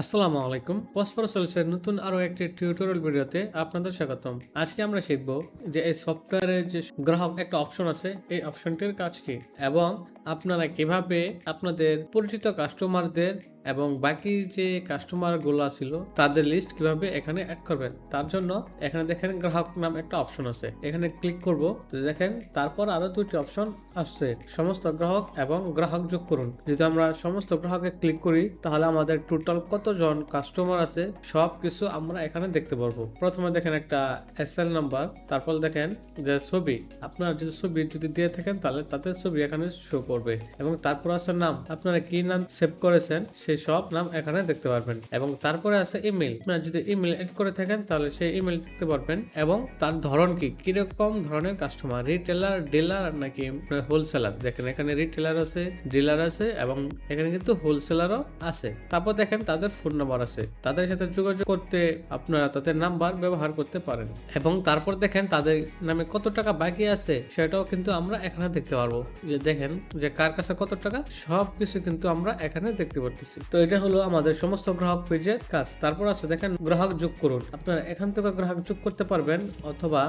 আসসালামু আলাইকুম। ফসফরাসেলসের নতুন আরও একটি টিউটোরিয়াল ভিডিওতে আপনাদের স্বাগতম। আজকে আমরা শিখব যে এই সফটওয়্যারের যে গ্রাহক একটা অপশন আছে, এই অপশনটির কাজ কি? এবং আপনারা কীভাবে আপনাদের পরিচিত কাস্টমারদের এবং বাকি যে কাস্টমারগুলো ছিল, তাদের লিস্ট কীভাবে এখানে অ্যাড করবেন? তার জন্য এখানে দেখেন গ্রাহক নাম একটা অপশন আছে। এখানে ক্লিক করব দেখেন তারপর আরও দুটি অপশন আসছে। সমস্ত গ্রাহক এবং গ্রাহক যোগ করুন। যদি আমরা সমস্ত গ্রাহকে ক্লিক করি, তাহলে আমাদের টোটাল কতজন কাস্টমার আছে সব কিছু আমরা এখানে দেখতে পারব। প্রথমে দেখেন একটা এস এল নাম্বার তারপর দেখেন যে ছবি। আপনার যদি ছবি যদি দিয়ে থাকেন, তাহলে তাদের ছবি এখানে শো করবে এবং তারপর আছে নাম। আপনারা কি নাম সেভ করেছেন, সেই সব নাম এখানে দেখতে পারবেন। এবং তারপরে আছে ইমেল আপনারা যদি ইমেল এড করে থাকেন, তাহলে সেই ইমেল দেখতে পারবেন। এবং তার ধরন কি? কীরকম ধরনের কাস্টমার রিটেলার ডিলার নাকি হোলসেলার দেখেন, এখানে রিটেলার আছে ডিলার আছে এবং এখানে কিন্তু হোলসেলারও আছে। তারপর দেখেন, তাদের ফোন নাম্বার আছে। তাদের সাথে যোগাযোগ করতে আপনারা তাদের নাম্বার ব্যবহার করতে পারেন। এবং তারপর দেখেন, তাদের নামে কত টাকা বাকি আছে, সেটাও কিন্তু আমরা এখানে দেখতে পারব। যে দেখেন যে কার কাছে কত টাকা সব কিছু কিন্তু আমরা এখানে দেখতে পারতেছি। তো এটা হলো আমাদের সমস্ত গ্রাহক পেজের কাজ। তারপর আছে দেখেন, গ্রাহক যোগ করুন। আপনারা এখান থেকে গ্রাহক যোগ করতে পারবেন, অথবা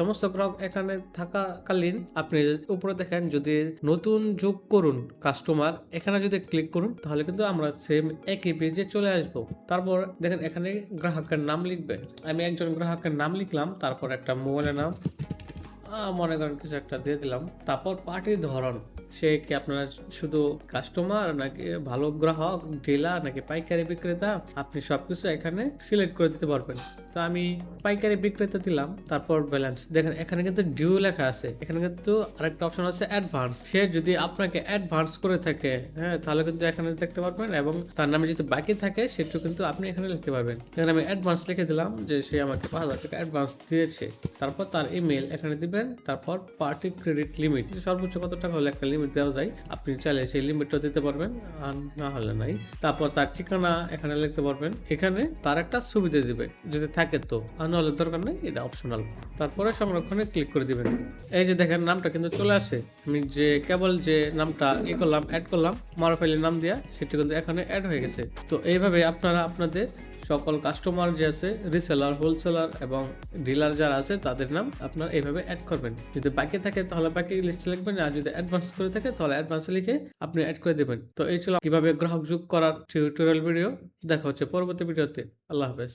সমস্ত গ্রাহক এখানে থাকাকালীন আপনি উপরে দেখেন, যদি নতুন যোগ করুন কাস্টমার, এখানে যদি ক্লিক করুন, তাহলে কিন্তু আমরা সেম একই পেজে চলে আসব। তারপর দেখেন, এখানে গ্রাহকের নাম লিখবেন। আমি একজন গ্রাহকের নাম লিখলাম, তারপর একটা মোবাইলের নাম মনে করেন কিছু একটা দিয়ে দিলাম। তারপর পার্টির ধরন, সে কি আপনার শুধু কাস্টমার নাকি ভালো গ্রাহক ডিলার নাকি পাইকারি বিক্রেতা? আপনি সবকিছু এখানে সিলেক্ট করে দিতে পারবেন। তো আমি পাইকারি বিক্রেতা দিলাম, তারপর ব্যালেন্স দেখেন, এখানে কিন্তু ডিউ লেখা আছে। এখানে কিন্তু আরেকটা অপশন আছে অ্যাডভান্স সে যদি আপনাকে অ্যাডভান্স করে থাকে হ্যাঁ তাহলে কিন্তু এখানে দেখতে পারবেন এবং তার নামে যদি বাকি থাকে সেটা কিন্তু আপনি এখানে লিখতে পারবেন। এখানে আমি অ্যাডভান্স লিখে দিলাম যে সে আমাকে পাঁচ হাজার টাকা অ্যাডভান্স দিয়েছে। তারপর তার ইমেল এখানে দিবেন তারপর পার্টি ক্রেডিট লিমিট সর্বোচ্চ কত টাকা হলে একটা লিমিট দেওয়া যায়, আপনি চাইলে সেই লিমিটটা দিতে পারবেন, আর না হলে নাই। তারপর তার ঠিকানা এখানে লিখতে পারবেন। এখানে তার একটা সুবিধা দিবেন যদি থাকে তো, আর নাহলে দরকার নেই, এটা অপশনাল তারপরে সংরক্ষণে ক্লিক করে দিবেন। এই যে দেখেন, নামটা কিন্তু চলে আসে। আমি যে কেবল যে নামটা ই করলাম অ্যাড করলাম মারফাইলের নাম দিয়া, সেটি কিন্তু এখানে অ্যাড হয়ে গেছে। তো এইভাবে আপনারা আপনাদের সকল কাস্টমার যে আছে রিসেলার হোলসেলার এবং ডিলার যারা আছে, তাদের নাম আপনার এইভাবে অ্যাড করবেন। যদি বাকি থাকে, তাহলে বাকি লিস্ট লিখবেন, আর যদি অ্যাডভান্স করে থাকে, তাহলে অ্যাডভান্স লিখে আপনি অ্যাড করে দেবেন। তো এই ছিল কীভাবে গ্রাহক যোগ করার টিউটোরিয়াল ভিডিও দেখা হচ্ছে পরবর্তী ভিডিওতে আল্লাহ হাফেজ।